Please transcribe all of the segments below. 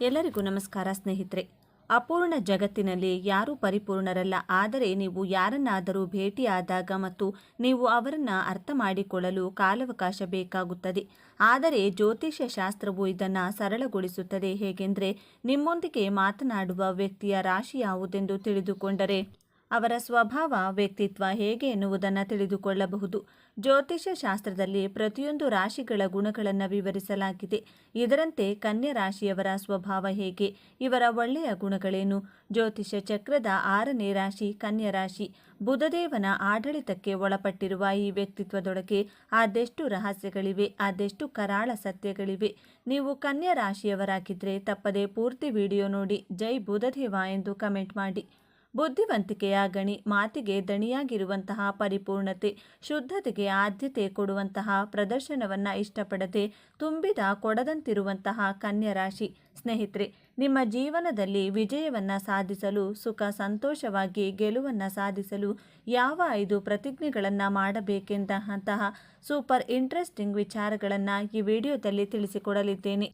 ಎಲ್ಲರಿಗೂ ನಮಸ್ಕಾರ ಸ್ನೇಹಿತರೆ. ಅಪೂರ್ಣ ಜಗತ್ತಿನಲ್ಲಿ ಯಾರೂ ಪರಿಪೂರ್ಣರಲ್ಲ. ಆದರೆ ನೀವು ಯಾರನ್ನಾದರೂ ಭೇಟಿಯಾದಾಗ ಮತ್ತು ನೀವು ಅವರನ್ನು ಅರ್ಥ ಮಾಡಿಕೊಳ್ಳಲು ಕಾಲಾವಕಾಶ ಬೇಕಾಗುತ್ತದೆ. ಆದರೆ ಜ್ಯೋತಿಷ್ಯ ಶಾಸ್ತ್ರವು ಇದನ್ನು ಸರಳಗೊಳಿಸುತ್ತದೆ. ಹೇಗೆಂದರೆ ನಿಮ್ಮೊಂದಿಗೆ ಮಾತನಾಡುವ ವ್ಯಕ್ತಿಯ ರಾಶಿ ಯಾವುದೆಂದು ತಿಳಿದುಕೊಂಡರೆ ಅವರ ಸ್ವಭಾವ, ವ್ಯಕ್ತಿತ್ವ ಹೇಗೆ ಎನ್ನುವುದನ್ನು ತಿಳಿದುಕೊಳ್ಳಬಹುದು. ಜ್ಯೋತಿಷ್ಯ ಶಾಸ್ತ್ರದಲ್ಲಿ ಪ್ರತಿಯೊಂದು ರಾಶಿಗಳ ಗುಣಗಳನ್ನು ವಿವರಿಸಲಾಗಿದೆ. ಇದರಂತೆ ಕನ್ಯಾ ರಾಶಿಯವರ ಸ್ವಭಾವ ಹೇಗೆ? ಇವರ ಒಳ್ಳೆಯ ಗುಣಗಳೇನು? ಜ್ಯೋತಿಷ್ಯ ಚಕ್ರದ ಆರನೇ ರಾಶಿ ಕನ್ಯಾ ರಾಶಿ. ಬುಧದೇವನ ಆಡಳಿತಕ್ಕೆ ಒಳಪಟ್ಟಿರುವ ಈ ವ್ಯಕ್ತಿತ್ವದೊಳಗೆ ಆದೆಷ್ಟು ರಹಸ್ಯಗಳಿವೆ, ಆದೆಷ್ಟು ಕರಾಳ ಸತ್ಯಗಳಿವೆ. ನೀವು ಕನ್ಯಾ ರಾಶಿಯವರಾಗಿದ್ದರೆ ತಪ್ಪದೆ ಪೂರ್ತಿ ವಿಡಿಯೋ ನೋಡಿ. ಜೈ ಬುಧದೇವ ಎಂದು ಕಮೆಂಟ್ ಮಾಡಿ. ಬುದ್ಧಿವಂತಿಕೆಯ ಗಣಿ ಮಾತಿಗೆ ದಣಿಯಾಗಿರುವಂತಹ ಪರಿಪೂರ್ಣತೆ, ಶುದ್ಧತೆಗೆ ಆದ್ಯತೆ ಕೊಡುವಂತಹ ಪ್ರದರ್ಶನವನ್ನು ಇಷ್ಟಪಡದೆ ತುಂಬಿದ ಕೊಡದಂತಿರುವಂತಹ ಕನ್ಯರಾಶಿ. ಸ್ನೇಹಿತರೆ, ನಿಮ್ಮ ಜೀವನದಲ್ಲಿ ವಿಜಯವನ್ನು ಸಾಧಿಸಲು, ಸುಖ ಸಂತೋಷವಾಗಿ ಗೆಲುವನ್ನು ಸಾಧಿಸಲು ಯಾವ ಐದು ಪ್ರತಿಜ್ಞೆಗಳನ್ನು ಮಾಡಬೇಕೆಂದಂತಹ ಸೂಪರ್ ಇಂಟ್ರೆಸ್ಟಿಂಗ್ ವಿಚಾರಗಳನ್ನು ಈ ವಿಡಿಯೋದಲ್ಲಿ ತಿಳಿಸಿಕೊಡಲಿದ್ದೇನೆ.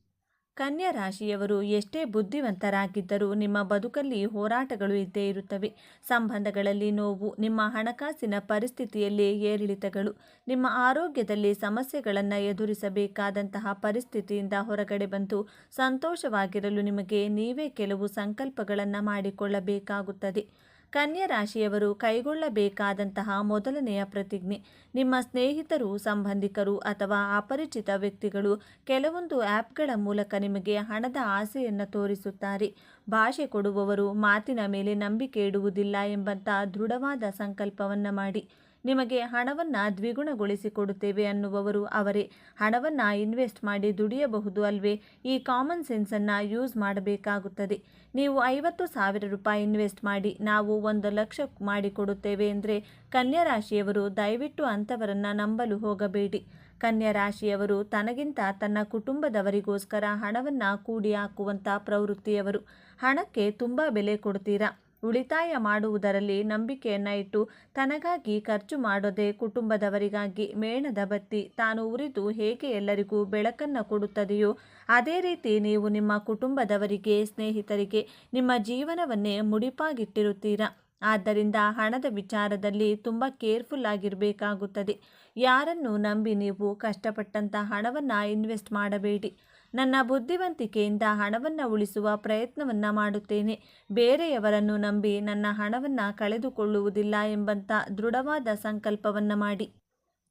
ಕನ್ಯಾ ರಾಶಿಯವರು ಎಷ್ಟೇ ಬುದ್ಧಿವಂತರಾಗಿದ್ದರೂ ನಿಮ್ಮ ಬದುಕಲ್ಲಿ ಹೋರಾಟಗಳು ಇದ್ದೇ ಇರುತ್ತವೆ. ಸಂಬಂಧಗಳಲ್ಲಿ ನೋವು, ನಿಮ್ಮ ಹಣಕಾಸಿನ ಪರಿಸ್ಥಿತಿಯಲ್ಲಿ ಏರಿಳಿತಗಳು, ನಿಮ್ಮ ಆರೋಗ್ಯದಲ್ಲಿ ಸಮಸ್ಯೆಗಳನ್ನು ಎದುರಿಸಬೇಕಾದಂತಹ ಪರಿಸ್ಥಿತಿಯಿಂದ ಹೊರಗಡೆ ಬಂದು ಸಂತೋಷವಾಗಿರಲು ನಿಮಗೆ ನೀವೇ ಕೆಲವು ಸಂಕಲ್ಪಗಳನ್ನು ಮಾಡಿಕೊಳ್ಳಬೇಕಾಗುತ್ತದೆ. ಕನ್ಯಾ ರಾಶಿಯವರು ಕೈಗೊಳ್ಳಬೇಕಾದಂತಹ ಮೊದಲನೆಯ ಪ್ರತಿಜ್ಞೆ. ನಿಮ್ಮ ಸ್ನೇಹಿತರು, ಸಂಬಂಧಿಕರು ಅಥವಾ ಅಪರಿಚಿತ ವ್ಯಕ್ತಿಗಳು ಕೆಲವೊಂದು ಆ್ಯಪ್ಗಳ ಮೂಲಕ ನಿಮಗೆ ಹಣದ ಆಸೆಯನ್ನು ತೋರಿಸುತ್ತಾರೆ. ಭಾಷೆ ಕೊಡುವವರು ಮಾತಿನ ಮೇಲೆ ನಂಬಿಕೆ ಇಡುವುದಿಲ್ಲ ಎಂಬಂತಹ ದೃಢವಾದ ಸಂಕಲ್ಪವನ್ನು ಮಾಡಿ. ನಿಮಗೆ ಹಣವನ್ನು ದ್ವಿಗುಣಗೊಳಿಸಿಕೊಡುತ್ತೇವೆ ಅನ್ನುವವರು ಅವರೇ. ಹಣವನ್ನು ಇನ್ವೆಸ್ಟ್ ಮಾಡಿ ದುಡಿಯಬಹುದು ಅಲ್ವೇ? ಈ ಕಾಮನ್ ಸೆನ್ಸನ್ನು ಯೂಸ್ ಮಾಡಬೇಕಾಗುತ್ತದೆ. ನೀವು ಐವತ್ತು ಸಾವಿರ ರೂಪಾಯಿ ಇನ್ವೆಸ್ಟ್ ಮಾಡಿ ನಾವು ಒಂದು ಲಕ್ಷ ಮಾಡಿಕೊಡುತ್ತೇವೆ ಅಂದರೆ ಕನ್ಯಾ ರಾಶಿಯವರು ದಯವಿಟ್ಟು ಅಂಥವರನ್ನು ನಂಬಲು ಹೋಗಬೇಡಿ. ಕನ್ಯಾ ರಾಶಿಯವರು ತನಗಿಂತ ತನ್ನ ಕುಟುಂಬದವರಿಗೋಸ್ಕರ ಹಣವನ್ನು ಕೂಡಿ ಹಾಕುವಂಥ ಪ್ರವೃತ್ತಿಯವರು. ಹಣಕ್ಕೆ ತುಂಬ ಬೆಲೆ ಕೊಡ್ತೀರಾ? ಉಳಿತಾಯ ಮಾಡುವುದರಲ್ಲಿ ನಂಬಿಕೆಯನ್ನು ಇಟ್ಟು ತನಗಾಗಿ ಖರ್ಚು ಮಾಡದೆ ಕುಟುಂಬದವರಿಗಾಗಿ ಮೇಣದ ಬತ್ತಿ. ತಾನು ಉರಿದು ಹೇಗೆ ಎಲ್ಲರಿಗೂ ಬೆಳಕನ್ನು ಕೊಡುತ್ತದೆಯೋ ಅದೇ ರೀತಿ ನೀವು ನಿಮ್ಮ ಕುಟುಂಬದವರಿಗೆ, ಸ್ನೇಹಿತರಿಗೆ ನಿಮ್ಮ ಜೀವನವನ್ನೇ ಮುಡಿಪಾಗಿಟ್ಟಿರುತ್ತೀರಾ? ಆದ್ದರಿಂದ ಹಣದ ವಿಚಾರದಲ್ಲಿ ತುಂಬ ಕೇರ್ಫುಲ್ ಆಗಿರಬೇಕಾಗುತ್ತದೆ. ಯಾರನ್ನು ನಂಬಿ ನೀವು ಕಷ್ಟಪಟ್ಟಂಥ ಹಣವನ್ನು ಇನ್ವೆಸ್ಟ್ ಮಾಡಬೇಡಿ. ನನ್ನ ಬುದ್ಧಿವಂತಿಕೆಯಿಂದ ಹಣವನ್ನು ಉಳಿಸುವ ಪ್ರಯತ್ನವನ್ನು ಮಾಡುತ್ತೇನೆ. ಬೇರೆಯವರನ್ನು ನಂಬಿ ನನ್ನ ಹಣವನ್ನು ಕಳೆದುಕೊಳ್ಳುವುದಿಲ್ಲ ಎಂಬಂಥ ದೃಢವಾದ ಸಂಕಲ್ಪವನ್ನು ಮಾಡಿ.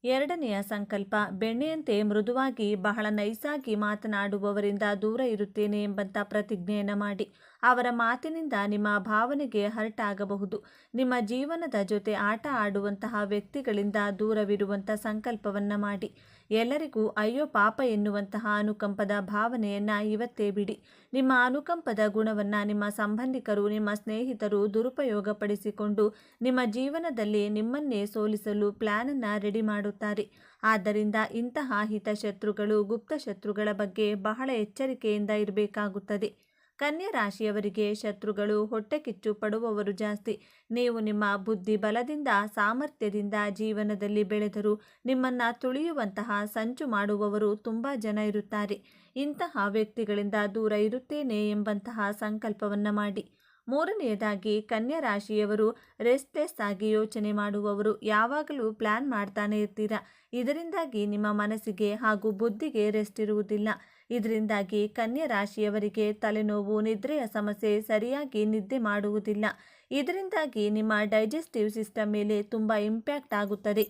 ಎರಡನೆಯ ಸಂಕಲ್ಪ, ಬೆಣ್ಣೆಯಂತೆ ಮೃದುವಾಗಿ ಬಹಳ ನೈಸಾಗಿ ಮಾತನಾಡುವವರಿಂದ ದೂರ ಇರುತ್ತೇನೆ ಎಂಬಂಥ ಪ್ರತಿಜ್ಞೆಯನ್ನು ಮಾಡಿ. ಅವರ ಮಾತಿನಿಂದ ನಿಮ್ಮ ಭಾವನೆಗೆ ಹರ್ಟ್ ಆಗಬಹುದು ನಿಮ್ಮ ಜೀವನದ ಜೊತೆ ಆಟ ಆಡುವಂತಹ ವ್ಯಕ್ತಿಗಳಿಂದ ದೂರವಿರುವಂಥ ಸಂಕಲ್ಪವನ್ನು ಮಾಡಿ. ಎಲ್ಲರಿಗೂ ಅಯ್ಯೋ ಪಾಪ ಎನ್ನುವಂತಹ ಅನುಕಂಪದ ಭಾವನೆಯನ್ನು ಇವತ್ತೇ ಬಿಡಿ. ನಿಮ್ಮ ಅನುಕಂಪದ ಗುಣವನ್ನು ನಿಮ್ಮ ಸಂಬಂಧಿಕರು, ನಿಮ್ಮ ಸ್ನೇಹಿತರು ದುರುಪಯೋಗಪಡಿಸಿಕೊಂಡು ನಿಮ್ಮ ಜೀವನದಲ್ಲಿ ನಿಮ್ಮನ್ನೇ ಸೋಲಿಸಲು ಪ್ಲ್ಯಾನನ್ನು ರೆಡಿ ಮಾಡುತ್ತಾರೆ. ಆದ್ದರಿಂದ ಇಂತಹ ಹಿತಶತ್ರುಗಳು ಗುಪ್ತ ಶತ್ರುಗಳ ಬಗ್ಗೆ ಬಹಳ ಎಚ್ಚರಿಕೆಯಿಂದ ಇರಬೇಕಾಗುತ್ತದೆ. ಕನ್ಯಾ ರಾಶಿಯವರಿಗೆ ಶತ್ರುಗಳು ಹೊಟ್ಟೆ ಕಿಚ್ಚು ಪಡುವವರು ಜಾಸ್ತಿ. ನೀವು ನಿಮ್ಮ ಬುದ್ಧಿ ಬಲದಿಂದ, ಸಾಮರ್ಥ್ಯದಿಂದ ಜೀವನದಲ್ಲಿ ಬೆಳೆದರೂ ನಿಮ್ಮನ್ನು ತುಳಿಯುವಂತಹ ಸಂಚು ಮಾಡುವವರು ತುಂಬ ಜನ ಇರುತ್ತಾರೆ. ಇಂತಹ ವ್ಯಕ್ತಿಗಳಿಂದ ದೂರ ಇರುತ್ತೇನೆ ಎಂಬಂತಹ ಸಂಕಲ್ಪವನ್ನು ಮಾಡಿ. ಮೂರನೆಯದಾಗಿ ಕನ್ಯಾ ರಾಶಿಯವರು ರೆಸ್ಟ್ಲೆಸ್ ಆಗಿ ಯೋಚನೆ ಮಾಡುವವರು ಯಾವಾಗಲೂ ಪ್ಲ್ಯಾನ್ ಮಾಡ್ತಾನೆ ಇರ್ತೀರಾ? ಇದರಿಂದಾಗಿ ನಿಮ್ಮ ಮನಸ್ಸಿಗೆ ಹಾಗೂ ಬುದ್ಧಿಗೆ ರೆಸ್ಟ್ ಇರುವುದಿಲ್ಲ. ಇದರಿಂದಾಗಿ ಕನ್ಯಾ ರಾಶಿಯವರಿಗೆ ತಲೆನೋವು ನಿದ್ರೆಯ ಸಮಸ್ಯೆ ಸರಿಯಾಗಿ ನಿದ್ದೆ ಮಾಡುವುದಿಲ್ಲ. ಇದರಿಂದಾಗಿ ನಿಮ್ಮ ಡೈಜೆಸ್ಟಿವ್ ಸಿಸ್ಟಮ್ ಮೇಲೆ ತುಂಬ ಇಂಪ್ಯಾಕ್ಟ್ ಆಗುತ್ತದೆ.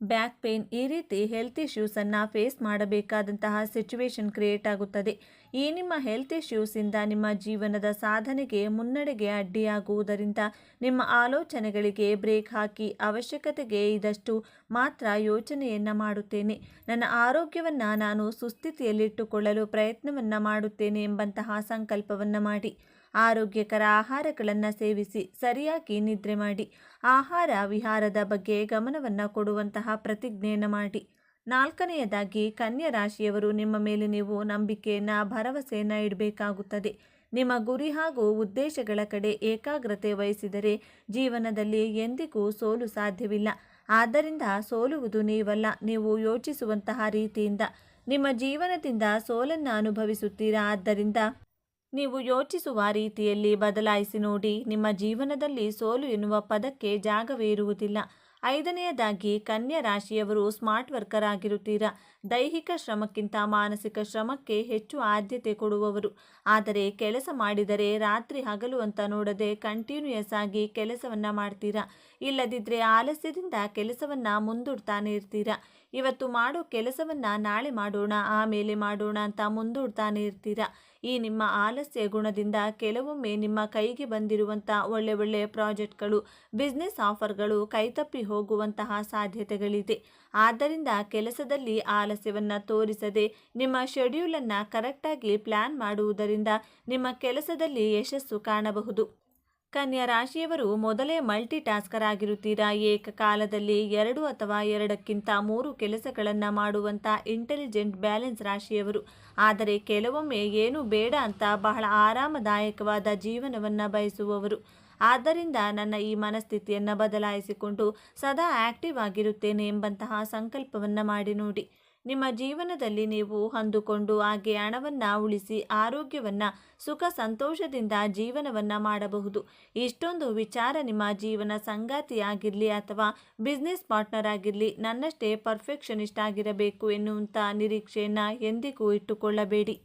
ಬ್ಯಾಕ್ ಪೇನ್ ಈ ರೀತಿ ಹೆಲ್ತ್ ಇಶ್ಯೂಸನ್ನು ಫೇಸ್ ಮಾಡಬೇಕಾದಂತಹ ಸಿಚುವೇಶನ್ ಕ್ರಿಯೇಟ್ ಆಗುತ್ತದೆ. ಈ ನಿಮ್ಮ ಹೆಲ್ತ್ ಇಶ್ಯೂಸಿಂದ ನಿಮ್ಮ ಜೀವನದ ಸಾಧನೆಗೆ ಮುನ್ನಡೆಗೆ ಅಡ್ಡಿಯಾಗುವುದರಿಂದ ನಿಮ್ಮ ಆಲೋಚನೆಗಳಿಗೆ ಬ್ರೇಕ್ ಹಾಕಿ ಅವಶ್ಯಕತೆಗೆ ಇದಷ್ಟು ಮಾತ್ರ ಯೋಚನೆಯನ್ನು ಮಾಡುತ್ತೇನೆ. ನನ್ನ ಆರೋಗ್ಯವನ್ನು ನಾನು ಸುಸ್ಥಿತಿಯಲ್ಲಿಟ್ಟುಕೊಳ್ಳಲು ಪ್ರಯತ್ನವನ್ನು ಮಾಡುತ್ತೇನೆ ಎಂಬಂತಹ ಸಂಕಲ್ಪವನ್ನು ಮಾಡಿ. ಆರೋಗ್ಯಕರ ಆಹಾರಗಳನ್ನು ಸೇವಿಸಿ ಸರಿಯಾಗಿ ನಿದ್ರೆ ಮಾಡಿ. ಆಹಾರ ವಿಹಾರದ ಬಗ್ಗೆ ಗಮನವನ್ನು ಕೊಡುವಂತಹ ಪ್ರತಿಜ್ಞೆಯನ್ನು ಮಾಡಿ. ನಾಲ್ಕನೆಯದಾಗಿ, ಕನ್ಯಾ ರಾಶಿಯವರು ನಿಮ್ಮ ಮೇಲೆ ನೀವು ನಂಬಿಕೆಯನ್ನು, ಭರವಸೆಯನ್ನು ಇಡಬೇಕಾಗುತ್ತದೆ. ನಿಮ್ಮ ಗುರಿ ಹಾಗೂ ಉದ್ದೇಶಗಳ ಕಡೆ ಏಕಾಗ್ರತೆ ವಹಿಸಿದರೆ ಜೀವನದಲ್ಲಿ ಎಂದಿಗೂ ಸೋಲು ಸಾಧ್ಯವಿಲ್ಲ. ಆದ್ದರಿಂದ ಸೋಲುವುದು ನೀವಲ್ಲ, ನೀವು ಯೋಚಿಸುವಂತಹ ರೀತಿಯಿಂದ. ನಿಮ್ಮ ಜೀವನದಿಂದ ಸೋಲನ್ನು ಅನುಭವಿಸುತ್ತೀರಾ? ಆದ್ದರಿಂದ ನೀವು ಯೋಚಿಸುವ ರೀತಿಯಲ್ಲಿ ಬದಲಾಯಿಸಿ ನೋಡಿ. ನಿಮ್ಮ ಜೀವನದಲ್ಲಿ ಸೋಲು ಎನ್ನುವ ಪದಕ್ಕೆ ಜಾಗವೇ ಇರುವುದಿಲ್ಲ. ಐದನೆಯದಾಗಿ, ಕನ್ಯಾ ರಾಶಿಯವರು ಸ್ಮಾರ್ಟ್ ವರ್ಕರ್ ಆಗಿರುತ್ತೀರಾ. ದೈಹಿಕ ಶ್ರಮಕ್ಕಿಂತ ಮಾನಸಿಕ ಶ್ರಮಕ್ಕೆ ಹೆಚ್ಚು ಆದ್ಯತೆ ಕೊಡುವವರು. ಆದರೆ ಕೆಲಸ ಮಾಡಿದರೆ ರಾತ್ರಿ ಹಗಲು ಅಂತ ನೋಡದೆ ಕಂಟಿನ್ಯೂಯಸ್ ಆಗಿ ಕೆಲಸವನ್ನು ಮಾಡ್ತೀರಾ? ಇಲ್ಲದಿದ್ದರೆ ಆಲಸ್ಯದಿಂದ ಕೆಲಸವನ್ನು ಮುಂದೂಡ್ತಾನೆ ಇರ್ತೀರಾ? ಇವತ್ತು ಮಾಡೋ ಕೆಲಸವನ್ನು ನಾಳೆ ಮಾಡೋಣ, ಆಮೇಲೆ ಮಾಡೋಣ ಅಂತ ಮುಂದೂಡ್ತಾನೆ ಇರ್ತೀರಾ? ಈ ನಿಮ್ಮ ಆಲಸ್ಯ ಗುಣದಿಂದ ಕೆಲವೊಮ್ಮೆ ನಿಮ್ಮ ಕೈಗೆ ಬಂದಿರುವಂಥ ಒಳ್ಳೆ ಒಳ್ಳೆ ಪ್ರಾಜೆಕ್ಟ್ಗಳು, ಬಿಸ್ನೆಸ್ ಆಫರ್ಗಳು ಕೈತಪ್ಪಿ ಹೋಗುವಂತಹ ಸಾಧ್ಯತೆಗಳಿದೆ. ಆದ್ದರಿಂದ ಕೆಲಸದಲ್ಲಿ ಆಲಸ್ಯವನ್ನು ತೋರಿಸದೆ ನಿಮ್ಮ ಶೆಡ್ಯೂಲನ್ನು ಕರೆಕ್ಟಾಗಿ ಪ್ಲ್ಯಾನ್ ಮಾಡುವುದರಿಂದ ನಿಮ್ಮ ಕೆಲಸದಲ್ಲಿ ಯಶಸ್ಸು ಕಾಣಬಹುದು. ಕನ್ಯಾ ರಾಶಿಯವರು ಮೊದಲೇ ಮಲ್ಟಿ ಟಾಸ್ಕರ್ ಆಗಿರುತ್ತೀರಾ ಏಕಕಾಲದಲ್ಲಿ ಎರಡು ಅಥವಾ ಎರಡಕ್ಕಿಂತ ಮೂರು ಕೆಲಸಗಳನ್ನು ಮಾಡುವಂಥ ಇಂಟೆಲಿಜೆಂಟ್ ಬ್ಯಾಲೆನ್ಸ್ ರಾಶಿಯವರು. ಆದರೆ ಕೆಲವೊಮ್ಮೆ ಏನು ಬೇಡ ಅಂತ ಬಹಳ ಆರಾಮದಾಯಕವಾದ ಜೀವನವನ್ನು ಬಯಸುವವರು. ಆದ್ದರಿಂದ ನನ್ನ ಈ ಮನಸ್ಥಿತಿಯನ್ನು ಬದಲಾಯಿಸಿಕೊಂಡು ಸದಾ ಆಕ್ಟಿವ್ ಆಗಿರುತ್ತೇನೆ ಎಂಬಂತಹ ಸಂಕಲ್ಪವನ್ನು ಮಾಡಿ ನೋಡಿ. ನಿಮ್ಮ ಜೀವನದಲ್ಲಿ ನೀವು ಅಂದುಕೊಂಡು ಹಾಗೆ ಹಣವನ್ನು ಉಳಿಸಿ ಆರೋಗ್ಯವನ್ನು ಸುಖ ಸಂತೋಷದಿಂದ ಜೀವನವನ್ನು ಮಾಡಬಹುದು. ಇಷ್ಟೊಂದು ವಿಚಾರ ನಿಮ್ಮ ಜೀವನ ಸಂಗಾತಿಯಾಗಿರಲಿ ಅಥವಾ ಬಿಸ್ನೆಸ್ ಪಾರ್ಟ್ನರ್ ಆಗಿರಲಿ ನನ್ನಷ್ಟೇ ಪರ್ಫೆಕ್ಷನಿಸ್ಟ್ ಆಗಿರಬೇಕು ಎನ್ನುವಂಥ ನಿರೀಕ್ಷೆಯನ್ನು ಎಂದಿಗೂ ಇಟ್ಟುಕೊಳ್ಳಬೇಡಿ.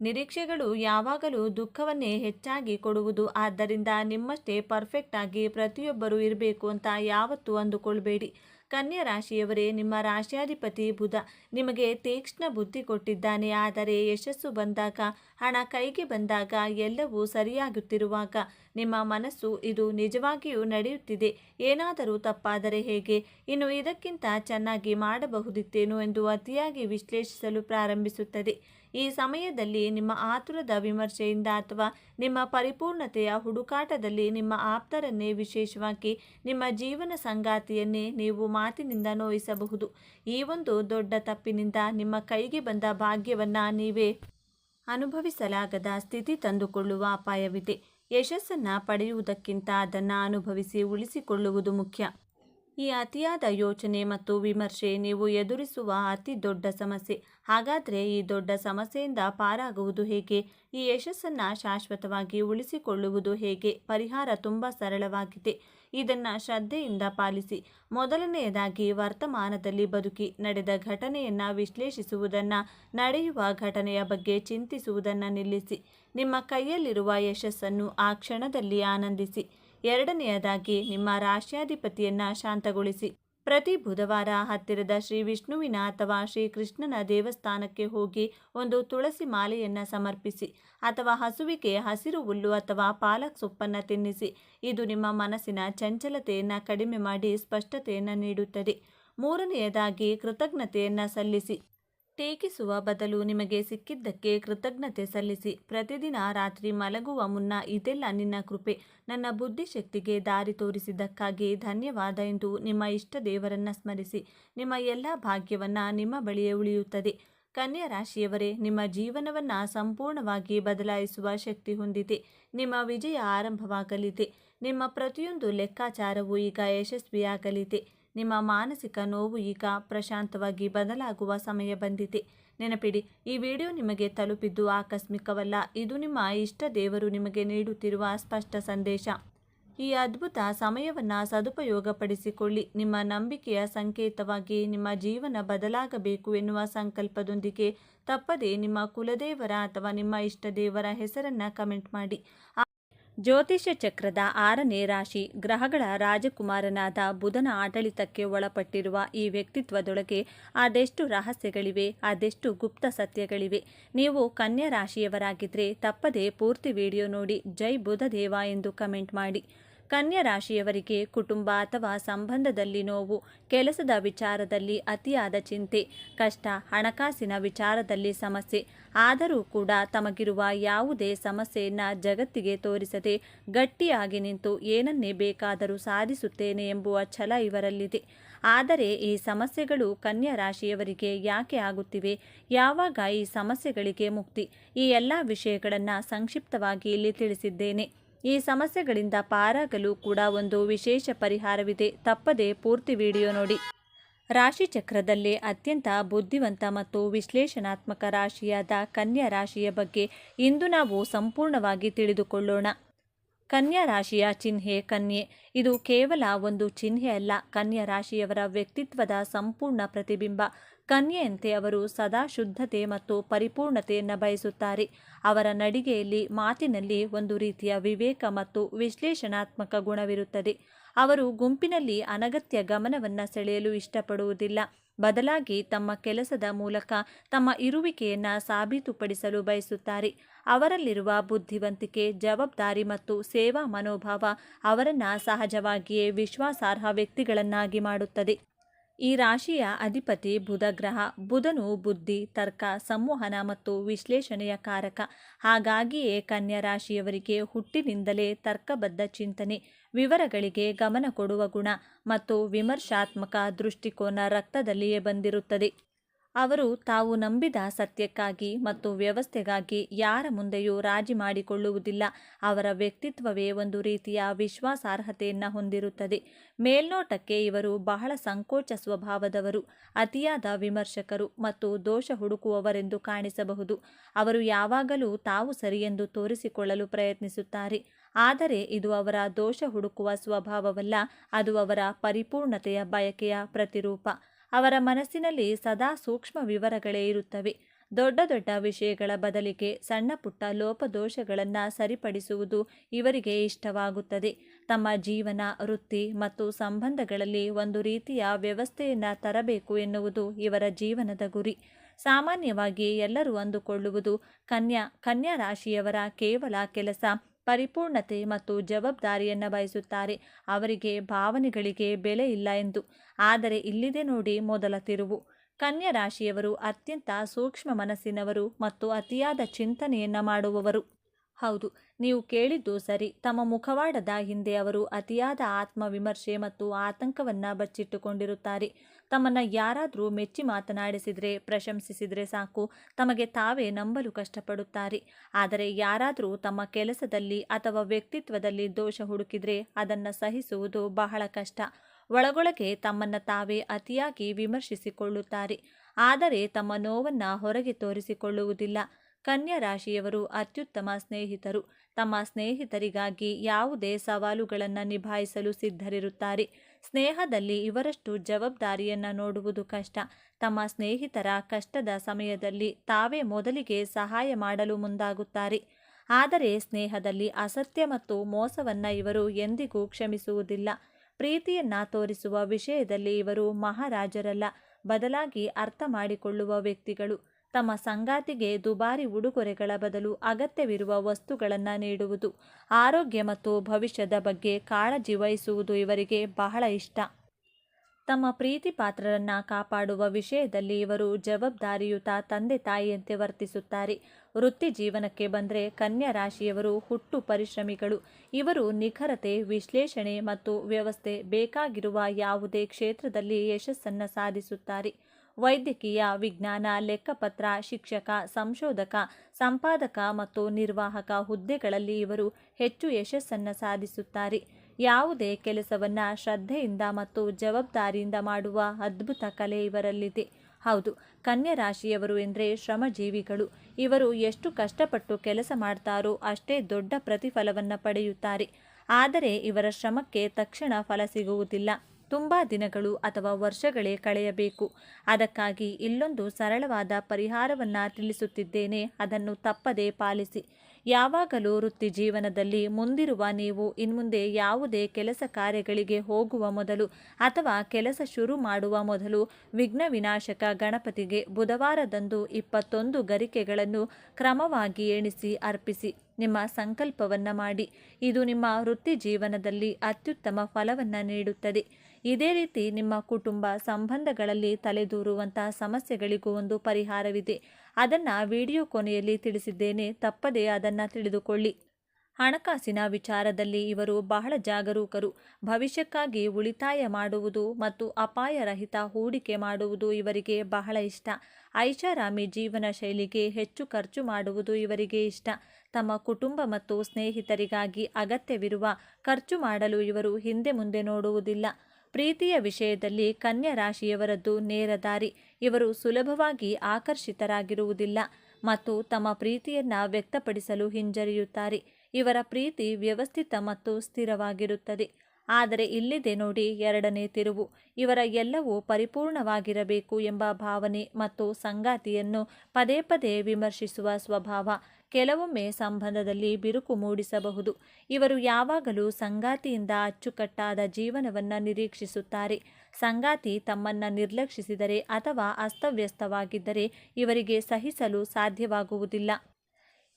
ನಿರೀಕ್ಷೆಗಳು ಯಾವಾಗಲೂ ದುಃಖವನ್ನೇ ಹೆಚ್ಚಾಗಿ ಕೊಡುವುದು. ಆದ್ದರಿಂದ ನಿಮ್ಮಷ್ಟೇ ಪರ್ಫೆಕ್ಟ್ ಆಗಿ ಪ್ರತಿಯೊಬ್ಬರೂ ಇರಬೇಕು ಅಂತ ಯಾವತ್ತೂ ಅಂದುಕೊಳ್ಬೇಡಿ. ಕನ್ಯಾ ರಾಶಿಯವರೇ ನಿಮ್ಮ ರಾಶಿಯಾಧಿಪತಿ ಬುಧ ನಿಮಗೆ ತೀಕ್ಷ್ಣ ಬುದ್ಧಿ ಕೊಟ್ಟಿದ್ದಾನೆ. ಆದರೆ ಯಶಸ್ಸು ಬಂದಾಗ, ಹಣ ಕೈಗೆ ಬಂದಾಗ ಎಲ್ಲವೂ ಸರಿಯಾಗುತ್ತಿರುವಾಗ ನಿಮ್ಮ ಮನಸ್ಸು ಇದು ನಿಜವಾಗಿಯೂ ನಡೆಯುತ್ತಿದೆ. ಏನಾದರೂ ತಪ್ಪಾದರೆ ಹೇಗೆ? ಇನ್ನು ಇದಕ್ಕಿಂತ ಚೆನ್ನಾಗಿ ಮಾಡಬಹುದಿತ್ತೇನು ಎಂದು ಅತಿಯಾಗಿ ವಿಶ್ಲೇಷಿಸಲು ಪ್ರಾರಂಭಿಸುತ್ತದೆ. ಈ ಸಮಯದಲ್ಲಿ ನಿಮ್ಮ ಆತುರದ ವಿಮರ್ಶೆಯಿಂದ ಅಥವಾ ನಿಮ್ಮ ಪರಿಪೂರ್ಣತೆಯ ಹುಡುಕಾಟದಲ್ಲಿ ನಿಮ್ಮ ಆಪ್ತರನ್ನೇ ವಿಶೇಷವಾಗಿ ನಿಮ್ಮ ಜೀವನ ಸಂಗಾತಿಯನ್ನೇ ನೀವು ಮಾತಿನಿಂದ ನೋಯಿಸಬಹುದು. ಈ ಒಂದು ದೊಡ್ಡ ತಪ್ಪಿನಿಂದ ನಿಮ್ಮ ಕೈಗೆ ಬಂದ ಭಾಗ್ಯವನ್ನು ನೀವೇ ಅನುಭವಿಸಲಾಗದ ಸ್ಥಿತಿ ತಂದುಕೊಳ್ಳುವ ಅಪಾಯವಿದೆ. ಯಶಸ್ಸನ್ನು ಪಡೆಯುವುದಕ್ಕಿಂತ ಅದನ್ನು ಅನುಭವಿಸಿ ಉಳಿಸಿಕೊಳ್ಳುವುದು ಮುಖ್ಯ. ಈ ಅತಿಯಾದ ಯೋಚನೆ ಮತ್ತು ವಿಮರ್ಶೆ ನೀವು ಎದುರಿಸುವ ಅತಿ ದೊಡ್ಡ ಸಮಸ್ಯೆ. ಹಾಗಾದರೆ ಈ ದೊಡ್ಡ ಸಮಸ್ಯೆಯಿಂದ ಪಾರಾಗುವುದು ಹೇಗೆ? ಈ ಯಶಸ್ಸನ್ನು ಶಾಶ್ವತವಾಗಿ ಉಳಿಸಿಕೊಳ್ಳುವುದು ಹೇಗೆ? ಪರಿಹಾರ ತುಂಬ ಸರಳವಾಗಿದೆ. ಇದನ್ನು ಶ್ರದ್ಧೆಯಿಂದ ಪಾಲಿಸಿ. ಮೊದಲನೆಯದಾಗಿ ವರ್ತಮಾನದಲ್ಲಿ ಬದುಕಿ ನಡೆದ ಘಟನೆಯನ್ನು ವಿಶ್ಲೇಷಿಸುವುದನ್ನು, ನಡೆಯುವ ಘಟನೆಯ ಬಗ್ಗೆ ಚಿಂತಿಸುವುದನ್ನು ನಿಲ್ಲಿಸಿ. ನಿಮ್ಮ ಕೈಯಲ್ಲಿರುವ ಯಶಸ್ಸನ್ನು ಆ ಕ್ಷಣದಲ್ಲಿ ಆನಂದಿಸಿ. ಎರಡನೆಯದಾಗಿ ನಿಮ್ಮ ರಾಶ್ಯಾಧಿಪತಿಯನ್ನು ಶಾಂತಗೊಳಿಸಿ. ಪ್ರತಿ ಬುಧವಾರ ಹತ್ತಿರದ ಶ್ರೀ ವಿಷ್ಣುವಿನ ಅಥವಾ ಶ್ರೀ ಕೃಷ್ಣನ ದೇವಸ್ಥಾನಕ್ಕೆ ಹೋಗಿ ಒಂದು ತುಳಸಿ ಮಾಲೆಯನ್ನು ಸಮರ್ಪಿಸಿ ಅಥವಾ ಹಸುವಿಗೆ ಹಸಿರು ಹುಲ್ಲು ಅಥವಾ ಪಾಲಕ್ ಸೊಪ್ಪನ್ನು ತಿನ್ನಿಸಿ. ಇದು ನಿಮ್ಮ ಮನಸ್ಸಿನ ಚಂಚಲತೆಯನ್ನು ಕಡಿಮೆ ಮಾಡಿ ಸ್ಪಷ್ಟತೆಯನ್ನು ನೀಡುತ್ತದೆ. ಮೂರನೆಯದಾಗಿ ಕೃತಜ್ಞತೆಯನ್ನು ಸಲ್ಲಿಸಿ. ಟೀಕಿಸುವ ಬದಲು ನಿಮಗೆ ಸಿಕ್ಕಿದ್ದಕ್ಕೆ ಕೃತಜ್ಞತೆ ಸಲ್ಲಿಸಿ. ಪ್ರತಿದಿನ ರಾತ್ರಿ ಮಲಗುವ ಮುನ್ನ ಇದೆಲ್ಲ ನಿನ್ನ ಕೃಪೆ. ನನ್ನ ಬುದ್ಧಿಶಕ್ತಿಗೆ ದಾರಿ ತೋರಿಸಿದ್ದಕ್ಕಾಗಿ ಧನ್ಯವಾದ ಎಂದು ನಿಮ್ಮ ಇಷ್ಟ ದೇವರನ್ನ ಸ್ಮರಿಸಿ. ನಿಮ್ಮ ಎಲ್ಲ ಭಾಗ್ಯವನ್ನ ನಿಮ್ಮ ಬಳಿಯೇ ಉಳಿಯುತ್ತದೆ. ಕನ್ಯಾ ರಾಶಿಯವರೇ, ನಿಮ್ಮ ಜೀವನವನ್ನು ಸಂಪೂರ್ಣವಾಗಿ ಬದಲಾಯಿಸುವ ಶಕ್ತಿ ಹೊಂದಿದೆ. ನಿಮ್ಮ ವಿಜಯ ಆರಂಭವಾಗಲಿದೆ. ನಿಮ್ಮ ಪ್ರತಿಯೊಂದು ಲೆಕ್ಕಾಚಾರವೂ ಈಗ ಯಶಸ್ವಿಯಾಗಲಿದೆ. ನಿಮ್ಮ ಮಾನಸಿಕ ನೋವು ಈಗ ಪ್ರಶಾಂತವಾಗಿ ಬದಲಾಗುವ ಸಮಯ ಬಂದಿದೆ. ನೆನಪಿಡಿ, ಈ ವಿಡಿಯೋ ನಿಮಗೆ ತಲುಪಿದ್ದು ಆಕಸ್ಮಿಕವಲ್ಲ. ಇದು ನಿಮ್ಮ ಇಷ್ಟ ದೇವರು ನಿಮಗೆ ನೀಡುತ್ತಿರುವ ಸ್ಪಷ್ಟ ಸಂದೇಶ. ಈ ಅದ್ಭುತ ಸಮಯವನ್ನು ಸದುಪಯೋಗಪಡಿಸಿಕೊಳ್ಳಿ. ನಿಮ್ಮ ನಂಬಿಕೆಯ ಸಂಕೇತವಾಗಿ ನಿಮ್ಮ ಜೀವನ ಬದಲಾಗಬೇಕು ಎನ್ನುವ ಸಂಕಲ್ಪದೊಂದಿಗೆ ತಪ್ಪದೆ ನಿಮ್ಮ ಕುಲದೇವರ ಅಥವಾ ನಿಮ್ಮ ಇಷ್ಟ ದೇವರ ಹೆಸರನ್ನು ಕಮೆಂಟ್ ಮಾಡಿ. ಜ್ಯೋತಿಷ್ಯ ಚಕ್ರದ ಆರನೇ ರಾಶಿ ಗ್ರಹಗಳ ರಾಜಕುಮಾರನಾದ ಬುಧನ ಆಡಳಿತಕ್ಕೆ ಒಳಪಟ್ಟಿರುವ ಈ ವ್ಯಕ್ತಿತ್ವದೊಳಗೆ ಅದೆಷ್ಟು ರಹಸ್ಯಗಳಿವೆ ಅದೆಷ್ಟು ಗುಪ್ತ ಸತ್ಯಗಳಿವೆ. ನೀವು ಕನ್ಯಾ ರಾಶಿಯವರಾಗಿದ್ದರೆ ತಪ್ಪದೆ ಪೂರ್ತಿ ವಿಡಿಯೋ ನೋಡಿ ಜೈ ಬುಧದೇವ ಎಂದು ಕಮೆಂಟ್ ಮಾಡಿ. ಕನ್ಯಾ ರಾಶಿಯವರಿಗೆ ಕುಟುಂಬ ಅಥವಾ ಸಂಬಂಧದಲ್ಲಿ ನೋವು, ಕೆಲಸದ ವಿಚಾರದಲ್ಲಿ ಅತಿಯಾದ ಚಿಂತೆ, ಕಷ್ಟ, ಹಣಕಾಸಿನ ವಿಚಾರದಲ್ಲಿ ಸಮಸ್ಯೆ ಆದರೂ ಕೂಡ ತಮಗಿರುವ ಯಾವುದೇ ಸಮಸ್ಯೆಯನ್ನು ಜಗತ್ತಿಗೆ ತೋರಿಸದೆ ಗಟ್ಟಿಯಾಗಿ ನಿಂತು ಏನನ್ನೇ ಬೇಕಾದರೂ ಸಾಧಿಸುತ್ತೇನೆ ಎಂಬುವ ಛಲ ಇವರಲ್ಲಿದೆ. ಆದರೆ ಈ ಸಮಸ್ಯೆಗಳು ಕನ್ಯಾ ರಾಶಿಯವರಿಗೆ ಯಾಕೆ ಆಗುತ್ತಿವೆ? ಯಾವಾಗ ಈ ಸಮಸ್ಯೆಗಳಿಗೆ ಮುಕ್ತಿ? ಈ ಎಲ್ಲ ವಿಷಯಗಳನ್ನು ಸಂಕ್ಷಿಪ್ತವಾಗಿ ಇಲ್ಲಿ ತಿಳಿಸಿದ್ದೇನೆ. ಈ ಸಮಸ್ಯೆಗಳಿಂದ ಪಾರಾಗಲು ಕೂಡ ಒಂದು ವಿಶೇಷ ಪರಿಹಾರವಿದೆ. ತಪ್ಪದೆ ಪೂರ್ತಿ ವಿಡಿಯೋ ನೋಡಿ. ರಾಶಿಚಕ್ರದಲ್ಲೇ ಅತ್ಯಂತ ಬುದ್ಧಿವಂತ ಮತ್ತು ವಿಶ್ಲೇಷಣಾತ್ಮಕ ರಾಶಿಯಾದ ಕನ್ಯಾ ರಾಶಿಯ ಬಗ್ಗೆ ಇಂದು ನಾವು ಸಂಪೂರ್ಣವಾಗಿ ತಿಳಿದುಕೊಳ್ಳೋಣ. ಕನ್ಯಾ ರಾಶಿಯ ಚಿಹ್ನೆ ಕನ್ಯೆ. ಇದು ಕೇವಲ ಒಂದು ಚಿಹ್ನೆ ಅಲ್ಲ, ಕನ್ಯಾ ರಾಶಿಯವರ ವ್ಯಕ್ತಿತ್ವದ ಸಂಪೂರ್ಣ ಪ್ರತಿಬಿಂಬ. ಕನ್ಯೆಯಂತೆ ಅವರು ಸದಾ ಶುದ್ಧತೆ ಮತ್ತು ಪರಿಪೂರ್ಣತೆಯನ್ನು ಬಯಸುತ್ತಾರೆ. ಅವರ ನಡಿಗೆಯಲ್ಲಿ ಮಾತಿನಲ್ಲಿ ಒಂದು ರೀತಿಯ ವಿವೇಕ ಮತ್ತು ವಿಶ್ಲೇಷಣಾತ್ಮಕ ಗುಣವಿರುತ್ತದೆ. ಅವರು ಗುಂಪಿನಲ್ಲಿ ಅನಗತ್ಯ ಗಮನವನ್ನು ಸೆಳೆಯಲು ಇಷ್ಟಪಡುವುದಿಲ್ಲ. ಬದಲಾಗಿ ತಮ್ಮ ಕೆಲಸದ ಮೂಲಕ ತಮ್ಮ ಇರುವಿಕೆಯನ್ನು ಸಾಬೀತುಪಡಿಸಲು ಬಯಸುತ್ತಾರೆ. ಅವರಲ್ಲಿರುವ ಬುದ್ಧಿವಂತಿಕೆ, ಜವಾಬ್ದಾರಿ ಮತ್ತು ಸೇವಾ ಮನೋಭಾವ ಅವರನ್ನು ಸಹಜವಾಗಿಯೇ ವಿಶ್ವಾಸಾರ್ಹ ವ್ಯಕ್ತಿಗಳನ್ನಾಗಿ ಮಾಡುತ್ತದೆ. ಈ ರಾಶಿಯ ಅಧಿಪತಿ ಬುಧ ಗ್ರಹ, ಬುಧನು ಬುದ್ಧಿ, ತರ್ಕ, ಸಂವಹನ ಮತ್ತು ವಿಶ್ಲೇಷಣೆಯ ಕಾರಕ. ಹಾಗಾಗಿಯೇ ಕನ್ಯಾ ರಾಶಿಯವರಿಗೆ ಹುಟ್ಟಿನಿಂದಲೇ ತರ್ಕಬದ್ಧ ಚಿಂತನೆ, ವಿವರಗಳಿಗೆ ಗಮನ ಕೊಡುವ ಗುಣ ಮತ್ತು ವಿಮರ್ಶಾತ್ಮಕ ದೃಷ್ಟಿಕೋನ ರಕ್ತದಲ್ಲಿಯೇ ಬಂದಿರುತ್ತದೆ. ಅವರು ತಾವು ನಂಬಿದ ಸತ್ಯಕ್ಕಾಗಿ ಮತ್ತು ವ್ಯವಸ್ಥೆಗಾಗಿ ಯಾರ ಮುಂದೆಯೂ ರಾಜಿ ಮಾಡಿಕೊಳ್ಳುವುದಿಲ್ಲ. ಅವರ ವ್ಯಕ್ತಿತ್ವವೇ ಒಂದು ರೀತಿಯ ವಿಶ್ವಾಸಾರ್ಹತೆಯನ್ನು ಹೊಂದಿರುತ್ತದೆ. ಮೇಲ್ನೋಟಕ್ಕೆ ಇವರು ಬಹಳ ಸಂಕೋಚ ಸ್ವಭಾವದವರು, ಅತಿಯಾದ ವಿಮರ್ಶಕರು ಮತ್ತು ದೋಷ ಹುಡುಕುವವರೆಂದು ಕಾಣಿಸಬಹುದು. ಅವರು ಯಾವಾಗಲೂ ತಾವು ಸರಿಯೆಂದು ತೋರಿಸಿಕೊಳ್ಳಲು ಪ್ರಯತ್ನಿಸುತ್ತಾರೆ. ಆದರೆ ಇದು ಅವರ ದೋಷ ಹುಡುಕುವ ಸ್ವಭಾವವಲ್ಲ, ಅದು ಅವರ ಪರಿಪೂರ್ಣತೆಯ ಬಯಕೆಯ ಪ್ರತಿರೂಪ. ಅವರ ಮನಸ್ಸಿನಲ್ಲಿ ಸದಾ ಸೂಕ್ಷ್ಮ ವಿವರಗಳೇ ಇರುತ್ತವೆ. ದೊಡ್ಡ ದೊಡ್ಡ ವಿಷಯಗಳ ಬದಲಿಗೆ ಸಣ್ಣ ಪುಟ್ಟ ಲೋಪದೋಷಗಳನ್ನು ಸರಿಪಡಿಸುವುದು ಇವರಿಗೆ ಇಷ್ಟವಾಗುತ್ತದೆ. ತಮ್ಮ ಜೀವನ, ವೃತ್ತಿ ಮತ್ತು ಸಂಬಂಧಗಳಲ್ಲಿ ಒಂದು ರೀತಿಯ ವ್ಯವಸ್ಥೆಯನ್ನು ತರಬೇಕು ಎನ್ನುವುದು ಇವರ ಜೀವನದ ಗುರಿ. ಸಾಮಾನ್ಯವಾಗಿ ಎಲ್ಲರೂ ಅಂದುಕೊಳ್ಳುವುದು ಕನ್ಯಾ ಕನ್ಯಾ ರಾಶಿಯವರ ಕೇವಲ ಕೆಲಸ ಪರಿಪೂರ್ಣತೆ ಮತ್ತು ಜವಾಬ್ದಾರಿಯನ್ನು ಬಯಸುತ್ತಾರೆ. ಅವರಿಗೆ ಭಾವನೆಗಳಿಗೆ ಬೆಲೆ ಇಲ್ಲ ಎಂದು. ಆದರೆ ಇಲ್ಲಿದೆ ನೋಡಿ ಮೊದಲ ತಿರುವು. ಕನ್ಯಾ ರಾಶಿಯವರು ಅತ್ಯಂತ ಸೂಕ್ಷ್ಮ ಮನಸ್ಸಿನವರು ಮತ್ತು ಅತಿಯಾದ ಚಿಂತನೆಯನ್ನು ಮಾಡುವವರು. ಹೌದು, ನೀವು ಕೇಳಿದ್ದು ಸರಿ. ತಮ್ಮ ಮುಖವಾಡದ ಹಿಂದೆ ಅವರು ಅತಿಯಾದ ಆತ್ಮವಿಮರ್ಶೆ ಮತ್ತು ಆತಂಕವನ್ನು ಬಚ್ಚಿಟ್ಟುಕೊಂಡಿರುತ್ತಾರೆ. ತಮ್ಮನ್ನ ಯಾರಾದರೂ ಮೆಚ್ಚಿ ಮಾತನಾಡಿಸಿದರೆ, ಪ್ರಶಂಸಿಸಿದರೆ ಸಾಕು. ತಮಗೆ ತಾವೇ ನಂಬಲು ಕಷ್ಟಪಡುತ್ತಾರೆ. ಆದರೆ ಯಾರಾದರೂ ತಮ್ಮ ಕೆಲಸದಲ್ಲಿ ಅಥವಾ ವ್ಯಕ್ತಿತ್ವದಲ್ಲಿ ದೋಷ ಹುಡುಕಿದರೆ ಅದನ್ನು ಸಹಿಸುವುದು ಬಹಳ ಕಷ್ಟ. ಒಳಗೊಳಗೆ ತಮ್ಮನ್ನು ತಾವೇ ಅತಿಯಾಗಿ ವಿಮರ್ಶಿಸಿಕೊಳ್ಳುತ್ತಾರೆ. ಆದರೆ ತಮ್ಮ ನೋವನ್ನು ಹೊರಗೆ ತೋರಿಸಿಕೊಳ್ಳುವುದಿಲ್ಲ. ಕನ್ಯಾ ರಾಶಿಯವರು ಅತ್ಯುತ್ತಮ ಸ್ನೇಹಿತರು. ತಮ್ಮ ಸ್ನೇಹಿತರಿಗಾಗಿ ಯಾವುದೇ ಸವಾಲುಗಳನ್ನು ನಿಭಾಯಿಸಲು ಸಿದ್ಧರಿರುತ್ತಾರೆ. ಸ್ನೇಹದಲ್ಲಿ ಇವರಷ್ಟು ಜವಾಬ್ದಾರಿಯನ್ನು ನೋಡುವುದು ಕಷ್ಟ. ತಮ್ಮ ಸ್ನೇಹಿತರ ಕಷ್ಟದ ಸಮಯದಲ್ಲಿ ತಾವೇ ಮೊದಲಿಗೆ ಸಹಾಯ ಮಾಡಲು ಮುಂದಾಗುತ್ತಾರೆ. ಆದರೆ ಸ್ನೇಹದಲ್ಲಿ ಅಸತ್ಯ ಮತ್ತು ಮೋಸವನ್ನು ಇವರು ಎಂದಿಗೂ ಕ್ಷಮಿಸುವುದಿಲ್ಲ. ಪ್ರೀತಿಯನ್ನ ತೋರಿಸುವ ವಿಷಯದಲ್ಲಿ ಇವರು ಮಹಾರಾಜರಲ್ಲ. ಬದಲಾಗಿ ಅರ್ಥ ಮಾಡಿಕೊಳ್ಳುವ ವ್ಯಕ್ತಿಗಳು. ತಮ್ಮ ಸಂಗಾತಿಗೆ ದುಬಾರಿ ಉಡುಗೊರೆಗಳ ಬದಲು ಅಗತ್ಯವಿರುವ ವಸ್ತುಗಳನ್ನು ನೀಡುವುದು, ಆರೋಗ್ಯ ಮತ್ತು ಭವಿಷ್ಯದ ಬಗ್ಗೆ ಕಾಳಜಿ ವಹಿಸುವುದು ಇವರಿಗೆ ಬಹಳ ಇಷ್ಟ. ತಮ್ಮ ಪ್ರೀತಿ ಪಾತ್ರರನ್ನ ಕಾಪಾಡುವ ವಿಷಯದಲ್ಲಿ ಇವರು ಜವಾಬ್ದಾರಿಯುತ ತಂದೆ ತಾಯಿಯಂತೆ ವರ್ತಿಸುತ್ತಾರೆ. ವೃತ್ತಿ ಜೀವನಕ್ಕೆ ಬಂದರೆ ಕನ್ಯಾ ರಾಶಿಯವರು ಹುಟ್ಟು ಪರಿಶ್ರಮಿಗಳು. ಇವರು ನಿಖರತೆ, ವಿಶ್ಲೇಷಣೆ ಮತ್ತು ವ್ಯವಸ್ಥೆ ಬೇಕಾಗಿರುವ ಯಾವುದೇ ಕ್ಷೇತ್ರದಲ್ಲಿ ಯಶಸ್ಸನ್ನು ಸಾಧಿಸುತ್ತಾರೆ. ವೈದ್ಯಕೀಯ, ವಿಜ್ಞಾನ, ಲೆಕ್ಕಪತ್ರ, ಶಿಕ್ಷಕ, ಸಂಶೋಧಕ, ಸಂಪಾದಕ ಮತ್ತು ನಿರ್ವಾಹಕ ಹುದ್ದೆಗಳಲ್ಲಿ ಇವರು ಹೆಚ್ಚು ಯಶಸ್ಸನ್ನು ಸಾಧಿಸುತ್ತಾರೆ. ಯಾವುದೇ ಕೆಲಸವನ್ನ ಶ್ರದ್ಧೆಯಿಂದ ಮತ್ತು ಜವಾಬ್ದಾರಿಯಿಂದ ಮಾಡುವ ಅದ್ಭುತ ಕಲೆ ಇವರಲ್ಲಿದೆ. ಹೌದು ಕನ್ಯಾ ರಾಶಿಯವರು ಎಂದರೆ ಶ್ರಮಜೀವಿಗಳು. ಇವರು ಎಷ್ಟು ಕಷ್ಟಪಟ್ಟು ಕೆಲಸ ಮಾಡ್ತಾರೋ ಅಷ್ಟೇ ದೊಡ್ಡ ಪ್ರತಿಫಲವನ್ನು ಪಡೆಯುತ್ತಾರೆ. ಆದರೆ ಇವರ ಶ್ರಮಕ್ಕೆ ತಕ್ಷಣ ಫಲ ಸಿಗುವುದಿಲ್ಲ. ತುಂಬ ದಿನಗಳು ಅಥವಾ ವರ್ಷಗಳೇ ಕಳೆಯಬೇಕು. ಅದಕ್ಕಾಗಿ ಇಲ್ಲೊಂದು ಸರಳವಾದ ಪರಿಹಾರವನ್ನು ತಿಳಿಸುತ್ತಿದ್ದೇನೆ. ಅದನ್ನು ತಪ್ಪದೇ ಪಾಲಿಸಿ. ಯಾವಾಗಲೂ ವೃತ್ತಿ ಜೀವನದಲ್ಲಿ ಮುಂದಿರುವ ನೀವು ಇನ್ಮುಂದೆ ಯಾವುದೇ ಕೆಲಸ ಕಾರ್ಯಗಳಿಗೆ ಹೋಗುವ ಮೊದಲು ಅಥವಾ ಕೆಲಸ ಶುರು ಮಾಡುವ ಮೊದಲು ವಿಘ್ನ ವಿನಾಶಕ ಗಣಪತಿಗೆ ಬುಧವಾರದಂದು ಇಪ್ಪತ್ತೊಂದು ಗರಿಕೆಗಳನ್ನು ಕ್ರಮವಾಗಿ ಎಣಿಸಿ ಅರ್ಪಿಸಿ. ನಿಮ್ಮ ಸಂಕಲ್ಪವನ್ನು ಮಾಡಿ. ಇದು ನಿಮ್ಮ ವೃತ್ತಿ ಜೀವನದಲ್ಲಿ ಅತ್ಯುತ್ತಮ ಫಲವನ್ನು ನೀಡುತ್ತದೆ. ಇದೇ ರೀತಿ ನಿಮ್ಮ ಕುಟುಂಬ ಸಂಬಂಧಗಳಲ್ಲಿ ತಲೆದೂರುವಂತಹ ಸಮಸ್ಯೆಗಳಿಗೂ ಒಂದು ಪರಿಹಾರವಿದೆ. ಅದನ್ನು ವಿಡಿಯೋ ಕೊನೆಯಲ್ಲಿ ತಿಳಿಸಿದ್ದೇನೆ. ತಪ್ಪದೇ ಅದನ್ನು ತಿಳಿದುಕೊಳ್ಳಿ. ಹಣಕಾಸಿನ ವಿಚಾರದಲ್ಲಿ ಇವರು ಬಹಳ ಜಾಗರೂಕರು. ಭವಿಷ್ಯಕ್ಕಾಗಿ ಉಳಿತಾಯ ಮಾಡುವುದು ಮತ್ತು ಅಪಾಯರಹಿತ ಹೂಡಿಕೆ ಮಾಡುವುದು ಇವರಿಗೆ ಬಹಳ ಇಷ್ಟ. ಐಷಾರಾಮಿ ಜೀವನ ಶೈಲಿಗೆ ಹೆಚ್ಚು ಖರ್ಚು ಮಾಡುವುದು ಇವರಿಗೆ ಇಷ್ಟ. ತಮ್ಮ ಕುಟುಂಬ ಮತ್ತು ಸ್ನೇಹಿತರಿಗಾಗಿ ಅಗತ್ಯವಿರುವ ಖರ್ಚು ಮಾಡಲು ಇವರು ಹಿಂದೆ ಮುಂದೆ ನೋಡುವುದಿಲ್ಲ. ಪ್ರೀತಿಯ ವಿಷಯದಲ್ಲಿ ಕನ್ಯಾ ರಾಶಿಯವರದ್ದು ನೇರ ದಾರಿ. ಇವರು ಸುಲಭವಾಗಿ ಆಕರ್ಷಿತರಾಗಿರುವುದಿಲ್ಲ ಮತ್ತು ತಮ್ಮ ಪ್ರೀತಿಯನ್ನ ವ್ಯಕ್ತಪಡಿಸಲು ಹಿಂಜರಿಯುತ್ತಾರೆ. ಇವರ ಪ್ರೀತಿ ವ್ಯವಸ್ಥಿತ ಮತ್ತು ಸ್ಥಿರವಾಗಿರುತ್ತದೆ. ಆದರೆ ಇಲ್ಲಿದೆ ನೋಡಿ ಎರಡನೇ ತಿರುವು. ಇವರ ಎಲ್ಲವೂ ಪರಿಪೂರ್ಣವಾಗಿರಬೇಕು ಎಂಬ ಭಾವನೆ ಮತ್ತು ಸಂಗಾತಿಯನ್ನು ಪದೇ ಪದೇ ವಿಮರ್ಶಿಸುವ ಸ್ವಭಾವ. ಕೆಲವೊಮ್ಮೆ ಸಂಬಂಧದಲ್ಲಿ ಬಿರುಕು ಮೂಡಿಸಬಹುದು. ಇವರು ಯಾವಾಗಲೂ ಸಂಗಾತಿಯಿಂದ ಅಚ್ಚುಕಟ್ಟಾದ ಜೀವನವನ್ನು ನಿರೀಕ್ಷಿಸುತ್ತಾರೆ. ಸಂಗಾತಿ ತಮ್ಮನ್ನ ನಿರ್ಲಕ್ಷಿಸಿದರೆ ಅಥವಾ ಅಸ್ತವ್ಯಸ್ತವಾಗಿದ್ದರೆ ಇವರಿಗೆ ಸಹಿಸಲು ಸಾಧ್ಯವಾಗುವುದಿಲ್ಲ.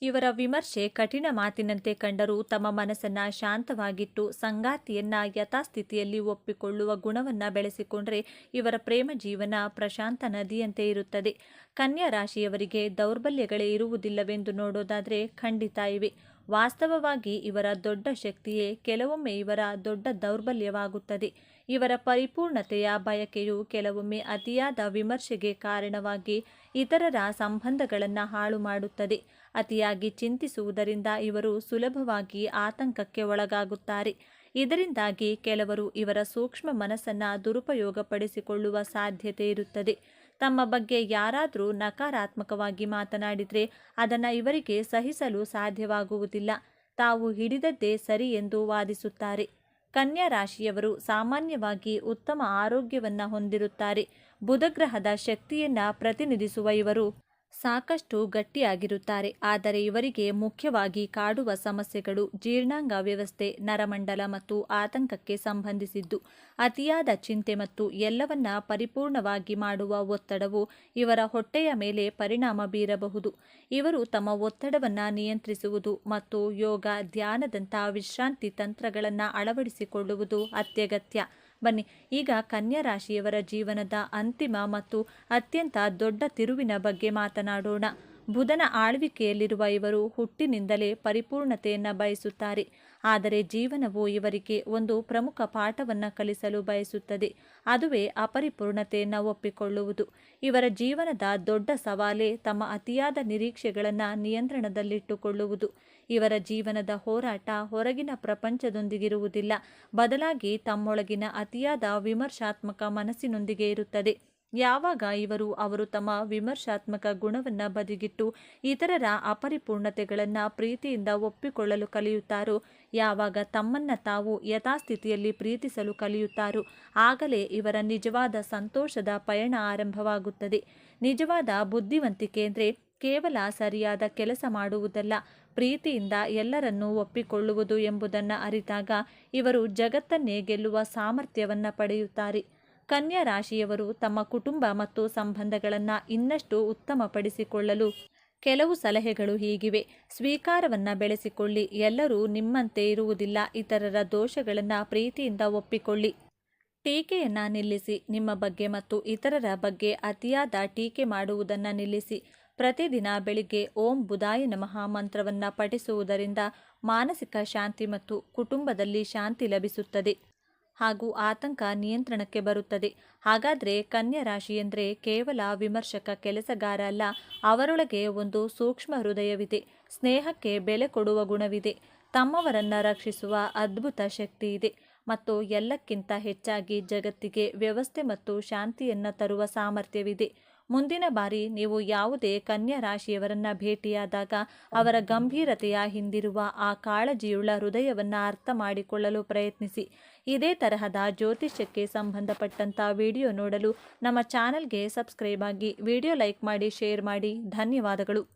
ಇವರ ವಿಮರ್ಶೆ ಕಠಿಣ ಮಾತಿನಂತೆ ಕಂಡರೂ ತಮ್ಮ ಮನಸ್ಸನ್ನ ಶಾಂತವಾಗಿಟ್ಟು ಸಂಗಾತಿಯನ್ನ ಯಥಾಸ್ಥಿತಿಯಲ್ಲಿ ಒಪ್ಪಿಕೊಳ್ಳುವ ಗುಣವನ್ನ ಬೆಳೆಸಿಕೊಂಡರೆ ಇವರ ಪ್ರೇಮ ಜೀವನ ಪ್ರಶಾಂತ ನದಿಯಂತೆ ಇರುತ್ತದೆ. ಕನ್ಯಾ ರಾಶಿಯವರಿಗೆ ದೌರ್ಬಲ್ಯಗಳೇ ಇರುವುದಿಲ್ಲವೆಂದು ನೋಡೋದಾದರೆ ಖಂಡಿತ ಇವೆ. ವಾಸ್ತವವಾಗಿ ಇವರ ದೊಡ್ಡ ಶಕ್ತಿಯೇ ಕೆಲವೊಮ್ಮೆ ಇವರ ದೊಡ್ಡ ದೌರ್ಬಲ್ಯವಾಗುತ್ತದೆ. ಇವರ ಪರಿಪೂರ್ಣತೆಯ ಬಯಕೆಯು ಕೆಲವೊಮ್ಮೆ ಅತಿಯಾದ ವಿಮರ್ಶೆಗೆ ಕಾರಣವಾಗಿ ಇತರರ ಸಂಬಂಧಗಳನ್ನು ಹಾಳು ಮಾಡುತ್ತದೆ ಅತಿಯಾಗಿ ಚಿಂತಿಸುವುದರಿಂದ ಇವರು ಸುಲಭವಾಗಿ ಆತಂಕಕ್ಕೆ ಒಳಗಾಗುತ್ತಾರೆ. ಇದರಿಂದಾಗಿ ಕೆಲವರು ಇವರ ಸೂಕ್ಷ್ಮ ಮನಸ್ಸನ್ನು ದುರುಪಯೋಗಪಡಿಸಿಕೊಳ್ಳುವ ಸಾಧ್ಯತೆ ಇರುತ್ತದೆ. ತಮ್ಮ ಬಗ್ಗೆ ಯಾರಾದರೂ ನಕಾರಾತ್ಮಕವಾಗಿ ಮಾತನಾಡಿದರೆ ಅದನ್ನು ಇವರಿಗೆ ಸಹಿಸಲು ಸಾಧ್ಯವಾಗುವುದಿಲ್ಲ. ತಾವು ಹಿಡಿದದ್ದೇ ಸರಿ ಎಂದು ವಾದಿಸುತ್ತಾರೆ. ಕನ್ಯಾ ರಾಶಿಯವರು ಸಾಮಾನ್ಯವಾಗಿ ಉತ್ತಮ ಆರೋಗ್ಯವನ್ನು ಹೊಂದಿರುತ್ತಾರೆ. ಬುಧಗ್ರಹದ ಶಕ್ತಿಯನ್ನ ಪ್ರತಿನಿಧಿಸುವ ಇವರು ಸಾಕಷ್ಟು ಗಟ್ಟಿಯಾಗಿರುತ್ತಾರೆ. ಆದರೆ ಇವರಿಗೆ ಮುಖ್ಯವಾಗಿ ಕಾಡುವ ಸಮಸ್ಯೆಗಳು ಜೀರ್ಣಾಂಗ ವ್ಯವಸ್ಥೆ, ನರಮಂಡಲ ಮತ್ತು ಆತಂಕಕ್ಕೆ ಸಂಬಂಧಿಸಿದ್ದು. ಅತಿಯಾದ ಚಿಂತೆ ಮತ್ತು ಎಲ್ಲವನ್ನ ಪರಿಪೂರ್ಣವಾಗಿ ಮಾಡುವ ಒತ್ತಡವು ಇವರ ಹೊಟ್ಟೆಯ ಮೇಲೆ ಪರಿಣಾಮ ಬೀರಬಹುದು. ಇವರು ತಮ್ಮ ಒತ್ತಡವನ್ನು ನಿಯಂತ್ರಿಸುವುದು ಮತ್ತು ಯೋಗ ಧ್ಯಾನದಂತಹ ವಿಶ್ರಾಂತಿ ತಂತ್ರಗಳನ್ನು ಅಳವಡಿಸಿಕೊಳ್ಳುವುದು ಅತ್ಯಗತ್ಯ. ಬನ್ನಿ. ಈಗ ಕನ್ಯಾ ರಾಶಿಯವರ ಜೀವನದ ಅಂತಿಮ ಮತ್ತು ಅತ್ಯಂತ ದೊಡ್ಡ ತಿರುವಿನ ಬಗ್ಗೆ ಮಾತನಾಡೋಣ. ಬುಧನ ಆಳ್ವಿಕೆಯಲ್ಲಿರುವ ಇವರು ಹುಟ್ಟಿನಿಂದಲೇ ಪರಿಪೂರ್ಣತೆಯನ್ನು ಬಯಸುತ್ತಾರೆ. ಆದರೆ ಜೀವನವು ಇವರಿಗೆ ಒಂದು ಪ್ರಮುಖ ಪಾಠವನ್ನು ಕಲಿಸಲು ಬಯಸುತ್ತದೆ. ಅದುವೇ ಅಪರಿಪೂರ್ಣತೆಯನ್ನು ಒಪ್ಪಿಕೊಳ್ಳುವುದು ಇವರ ಜೀವನದ ದೊಡ್ಡ ಸವಾಲೇ ತಮ್ಮ ಅತಿಯಾದ ನಿರೀಕ್ಷೆಗಳನ್ನು ನಿಯಂತ್ರಣದಲ್ಲಿಟ್ಟುಕೊಳ್ಳುವುದು. ಇವರ ಜೀವನದ ಹೋರಾಟ ಹೊರಗಿನ ಪ್ರಪಂಚದೊಂದಿಗಿರುವುದಿಲ್ಲ. ಬದಲಾಗಿ ತಮ್ಮೊಳಗಿನ ಅತಿಯಾದ ವಿಮರ್ಶಾತ್ಮಕ ಮನಸ್ಸಿನೊಂದಿಗೆ ಇರುತ್ತದೆ. ಯಾವಾಗ ಇವರು ಅವರು ತಮ್ಮ ವಿಮರ್ಶಾತ್ಮಕ ಗುಣವನ್ನು ಬದಿಗಿಟ್ಟು ಇತರರ ಅಪರಿಪೂರ್ಣತೆಗಳನ್ನು ಪ್ರೀತಿಯಿಂದ ಒಪ್ಪಿಕೊಳ್ಳಲು ಕಲಿಯುತ್ತಾರೋ ಯಾವಾಗ ತಮ್ಮನ್ನ ತಾವು ಯಥಾಸ್ಥಿತಿಯಲ್ಲಿ ಪ್ರೀತಿಸಲು ಕಲಿಯುತ್ತಾರೋ ಆಗಲೇ ಇವರ ನಿಜವಾದ ಸಂತೋಷದ ಪಯಣ ಆರಂಭವಾಗುತ್ತದೆ. ನಿಜವಾದ ಬುದ್ಧಿವಂತಿಕೆ ಅಂದರೆ ಕೇವಲ ಸರಿಯಾದ ಕೆಲಸ ಮಾಡುವುದಲ್ಲ, ಪ್ರೀತಿಯಿಂದ ಎಲ್ಲರನ್ನೂ ಒಪ್ಪಿಕೊಳ್ಳುವುದು ಎಂಬುದನ್ನು ಅರಿತಾಗ ಇವರು ಜಗತ್ತನ್ನೇ ಗೆಲ್ಲುವ ಸಾಮರ್ಥ್ಯವನ್ನು ಪಡೆಯುತ್ತಾರೆ. ಕನ್ಯಾ ರಾಶಿಯವರು ತಮ್ಮ ಕುಟುಂಬ ಮತ್ತು ಸಂಬಂಧಗಳನ್ನು ಇನ್ನಷ್ಟು ಉತ್ತಮಪಡಿಸಿಕೊಳ್ಳಲು ಕೆಲವು ಸಲಹೆಗಳು ಹೀಗಿವೆ. ಸ್ವೀಕಾರವನ್ನು ಬೆಳೆಸಿಕೊಳ್ಳಿ. ಎಲ್ಲರೂ ನಿಮ್ಮಂತೆ ಇರುವುದಿಲ್ಲ. ಇತರರ ದೋಷಗಳನ್ನು ಪ್ರೀತಿಯಿಂದ ಒಪ್ಪಿಕೊಳ್ಳಿ. ಟೀಕೆಯನ್ನು ನಿಲ್ಲಿಸಿ. ನಿಮ್ಮ ಬಗ್ಗೆ ಮತ್ತು ಇತರರ ಬಗ್ಗೆ ಅತಿಯಾದ ಟೀಕೆ ಮಾಡುವುದನ್ನು ನಿಲ್ಲಿಸಿ. ಪ್ರತಿದಿನ ಬೆಳಿಗ್ಗೆ ಓಂ ಬುಧಾಯ ನಮಃ ಮಂತ್ರವನ್ನು ಪಠಿಸುವುದರಿಂದ ಮಾನಸಿಕ ಶಾಂತಿ ಮತ್ತು ಕುಟುಂಬದಲ್ಲಿ ಶಾಂತಿ ಲಭಿಸುತ್ತದೆ. ಹಾಗೂ ಆತಂಕ ನಿಯಂತ್ರಣಕ್ಕೆ ಬರುತ್ತದೆ. ಹಾಗಾದರೆ ಕನ್ಯಾ ರಾಶಿ ಎಂದರೆ ಕೇವಲ ವಿಮರ್ಶಕ ಕೆಲಸಗಾರ ಅಲ್ಲ, ಅವರೊಳಗೆ ಒಂದು ಸೂಕ್ಷ್ಮ ಹೃದಯವಿದೆ. ಸ್ನೇಹಕ್ಕೆ ಬೆಲೆ ಕೊಡುವ ಗುಣವಿದೆ. ತಮ್ಮವರನ್ನು ರಕ್ಷಿಸುವ ಅದ್ಭುತ ಶಕ್ತಿ ಇದೆ. ಮತ್ತು ಎಲ್ಲಕ್ಕಿಂತ ಹೆಚ್ಚಾಗಿ ಜಗತ್ತಿಗೆ ವ್ಯವಸ್ಥೆ ಮತ್ತು ಶಾಂತಿಯನ್ನು ತರುವ ಸಾಮರ್ಥ್ಯವಿದೆ. ಮುಂದಿನ ಬಾರಿ ನೀವು ಯಾವುದೇ ಕನ್ಯಾ ರಾಶಿಯವರನ್ನ ಭೇಟಿಯಾದಾಗ ಅವರ ಗಂಭೀರತೆಯ ಹಿಂದಿರುವ ಆ ಕಾಳಜಿಯುಳ್ಳ ಹೃದಯವನ್ನು ಅರ್ಥ ಮಾಡಿಕೊಳ್ಳಲು ಪ್ರಯತ್ನಿಸಿ. ಇದೇ ತರಹದ ಜ್ಯೋತಿಷ್ಯಕ್ಕೆ ಸಂಬಂಧಪಟ್ಟಂಥ ವಿಡಿಯೋ ನೋಡಲು ನಮ್ಮ ಚಾನಲ್ಗೆ ಸಬ್ಸ್ಕ್ರೈಬ್ ಆಗಿ ವಿಡಿಯೋ ಲೈಕ್ ಮಾಡಿ, ಶೇರ್ ಮಾಡಿ. ಧನ್ಯವಾದಗಳು.